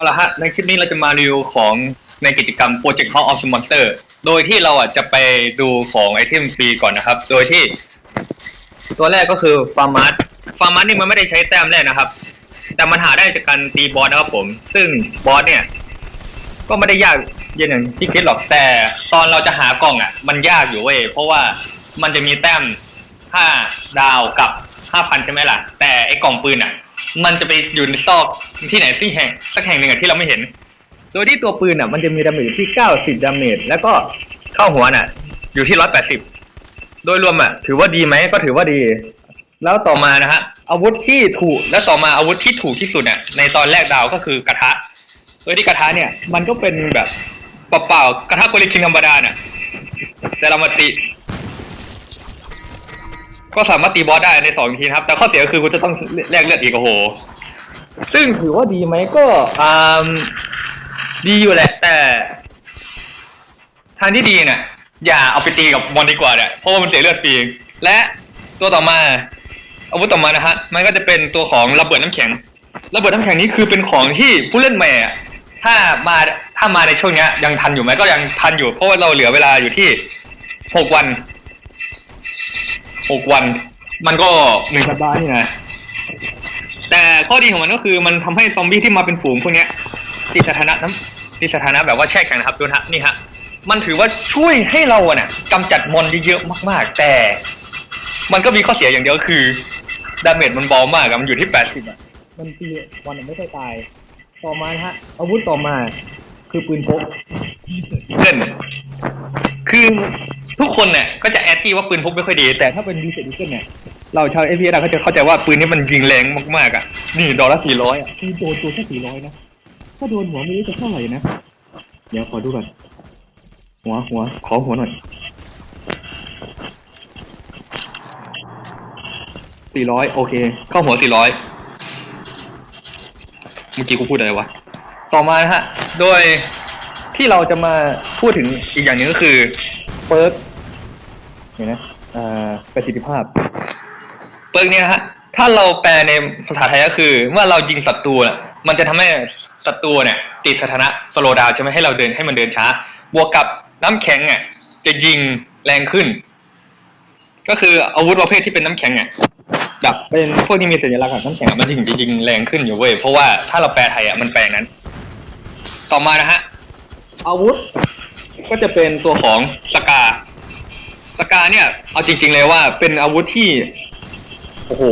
เอาละฮะในคลิปนี้เราจะมารีวิวของในกิจกรรม Project House of Monster โดยที่เราอะจะไปดูของไอเทมฟรีก่อนนะครับ โดยที่ ตัวแรกก็คือฟาร์มัสฟาร์มัสนี่มันไม่ได้ใช้แต้มแรกนะครับ แต่มันหาได้จากการตีบอสนะครับผม ซึ่งบอสเนี่ย ก็ไม่ได้ยากเย็นอย่างที่คิดหรอกแต่ตอนเราจะหากล่องอะ มันยากอยู่เว้ยเพราะว่ามันจะมีแต้มห้าดาวกับห้าพันใช่ไหมล่ะ แต่ไอกล่องปืนอะ มันจะไปอยู่ในซอกที่ไหนที่แห่งสักแห่งหนึ่งอะที่เราไม่เห็น โดยที่ตัวปืนอะ มันจะมีดาเมจที่เก้าสิบดาเมจแล้วก็เข้าหัวน่ะ อยู่ที่ร้อยแปดสิบโดยรวมอะ ถือว่าดีไหมก็ถือว่าดี แล้วต่อมานะฮะอาวุธที่ถูกแล้วต่อมาอาวุธที่ถูกที่สุดเนี่ยในตอนแรกดาวก็คือกระทะโดยที่กระทะเนี่ย มันก็เป็นแบบเปล่าๆกระทะโกลิคิงธรรมดาเนี่ยแต่เรามาตี ก็สามารถตีบอสได้ในสองทีนะครับ แต่ข้อเสียก็คือคุณจะต้องแลกเลือดอีกโอ้โห ซึ่งถือว่าดีไหมก็อ่าดีอยู่แหละ แต่ ทางที่ดีเนี่ยอย่าเอาไปตีกับมอนดีกว่าเนี่ยเพราะว่ามันเสียเลือดฟรีและตัวต่อมาอาวุธต่อมานะฮะมันก็จะเป็นตัวของระเบิดน้ำแข็งระเบิดน้ำแข็งนี้คือเป็นของที่ผู้เล่นใหม่ถ้ามาถ้ามาในช่วงเนี้ยยังทันอยู่ไหมก็ยังทันอยู่เพราะว่าเราเหลือเวลาอยู่ที่หกวัน หกวัน มันก็หนึ่งสัปดาห์นี่นะแต่ข้อดีของมันก็คือมันทำให้ซอมบี้ที่มาเป็นฝูงพวกเนี้ยติดสถานะน้ำติดสถานะแบบว่าแช่แข็งนะครับดูนะฮะนี่ฮะมันถือว่าช่วยให้เราอะเนี่ยกำจัดมอนได้เยอะมาก ๆ แต่ มันก็มีข้อเสียอย่างเดียวคือดาเมจมันเบามากอะมันอยู่ที่แปดสิบอะมันตีวันไม่ได้ตาย ต่อมานะฮะ อาวุธต่อมา คือปืนพกเกินคือ ทุกคนเนี่ยก็จะแอดที่ว่าปืนพกไม่ค่อยดี แต่ถ้าเป็นดีเซลดิเกิลเนี่ยเราชาวเอฟพีเอเขาจะเข้าใจว่าปืนนี้มันยิงแรงมากๆอะนี่ดอลละสี่ร้อยอะคือโดนตัวแค่สี่ร้อยนะถ้าโดนหัวไม่รู้จะเท่าไหร่นะเดี๋ยวขอดูก่อนหัวหัวขอหัวหน่อยสี่ร้อยโอเค เข้าหัวสี่ร้อยเมื่อกี้กูพูดอะไรวะต่อมานะฮะ โดยที่เราจะมาพูดถึงอีกอย่างหนึงก็คือเปิร์ก เห็นนะอ่าประสิทธิภาพ เปิร์กเนี่ยนะฮะ ถ้าเราแปลในภาษาไทยก็คือ เมื่อเรายิงศัตรูน่ะมันจะทำให้ศัตรูเนี่ย ติดสถานะสโลดาวใช่ไหมให้เราเดินให้มันเดินช้า บวกกับน้ำแข็งอะจะยิงแรงขึ้น ก็คืออาวุธประเภทที่เป็นน้ำแข็งอะแบบเป็นพวกที่มีสัญลักษณ์ของน้ำแข็งอะมันถึงจะยิงแรงขึ้นอยู่เว้ยเพราะว่าถ้าเราแปลไทยอะมันแปลอย่างนั้น ต่อมานะฮะ อาวุธ ก็จะเป็นตัวของสกาสกา เนี่ย เอาจริง ๆ เลยว่าเป็นอาวุธที่ โอ้โห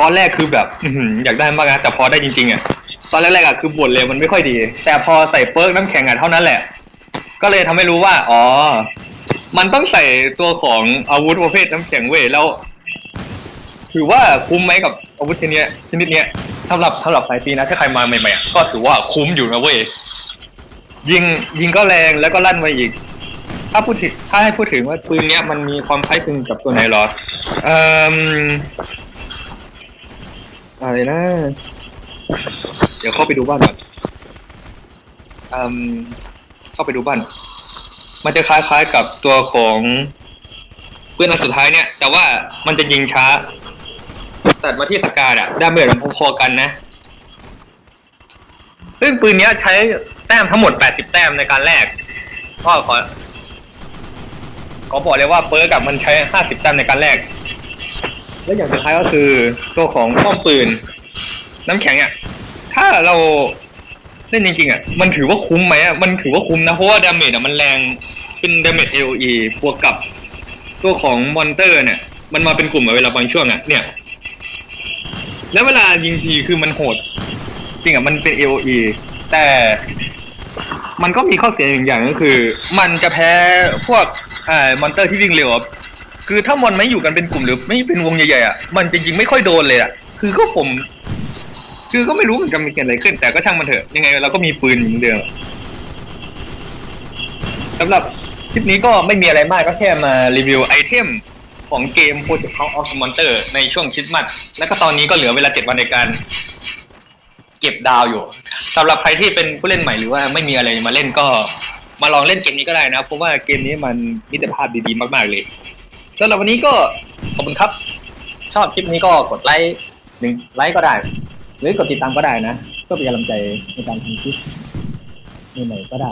ตอนแรกคือแบบ อื้อหืออยากได้มากนะแต่พอได้จริงๆอะ ตอนแรกๆอะคือบ่นเลยมันไม่ค่อยดี แต่พอใส่เปิร์กน้ำแข็งอะเท่านั้นแหละ ก็เลยทำให้รู้ว่า อ๋อ มันต้องใส่ตัวของอาวุธประเภทน้ำแข็งเว้ยแล้ว ถือว่าคุ้มไหมกับอาวุธชนิดเนี้ยชนิดเนี้ยสำหรับสำหรับสายตีนะถ้าใครมาใหม่ๆอะก็ถือว่าคุ้มอยู่นะเว้ยยิงยิงก็แรงแล้วก็ลั่นมาอีก ถ้าพูดถึงถ้าให้พูดถึงว่าปืนเนี้ยมันมีความคล้ายคลึงกับตัวไหนเหรอเอ่ออะไรนะ เดี๋ยวเข้าไปดูบ้านก่อนเอ่มเข้าไปดูบ้าน มันจะคล้ายๆกับตัวของปืนอันสุดท้ายเนี่ย แต่ว่ามันจะยิงช้า ตัดมาที่สกาดอะไดาเมจมันพอๆกันนะ ซึ่งปืนเนี้ยใช้แต้มทั้งหมด 80 แต้มในการแลกก็ขอ ขอบอกเลยว่าเปิร์กับมันใช้ 50แต้มในการแลกและอย่างสุดท้ายก็คือตัวของป้อมปืน น้ำแข็งอะถ้าเราเล่นจริงๆอะมันถือว่าคุ้มไหมอะมันถือว่าคุ้มนะ เพราะว่าดาเมจอะมันแรงเป็นดาเมจ AOE บวกกับตัวของมอนเตอร์เนี่ย มันมาเป็นกลุ่มเวลาบางช่วงอะเนี่ย แล้วเวลายิงทีคือมันโหด จริงอะมันเป็น AOE แต่มันก็มีข้อเสียอย่างอย่างก็คือ มันจะแพ้พวก อ่ามอนเตอร์ที่วิ่งเร็วอะคือถ้ามอนไม่อยู่กันเป็นกลุ่มหรือไม่เป็นวงใหญ่ๆอะมันจะยิงๆไม่ค่อยโดนเลยอะคือก็ผม คือก็ไม่รู้เหมือนกันมันเกิดอะไรขึ้น แต่ก็ช่างมันเถอะยังไงเราก็มีปืนอยู่เหมือนเดิมสำหรับคลิปนี้ก็ไม่มีอะไรมากก็แค่มารีวิวไอเทมของเกม Project House of Monster ในช่วงคริสต์มาสแล้วก็ตอนนี้ก็เหลือเวลา7วันในการ เก็บดาวอยู่สำหรับใครที่เป็นผู้เล่นใหม่หรือว่าไม่มีอะไรมาเล่นก็ มาลองเล่นเกมนี้ก็ได้นะเพราะว่าเกมนี้มันมิตรภาพดีๆ มากๆเลยสำหรับวันนี้ก็ขอบคุณครับ ชอบคลิปนี้ก็กดไลค์หนึ่งไลค์ก็ได้ หรือกดติดตามก็ได้นะ ก็เป็นกำลังใจในการทำคลิปใหม่ๆก็ได้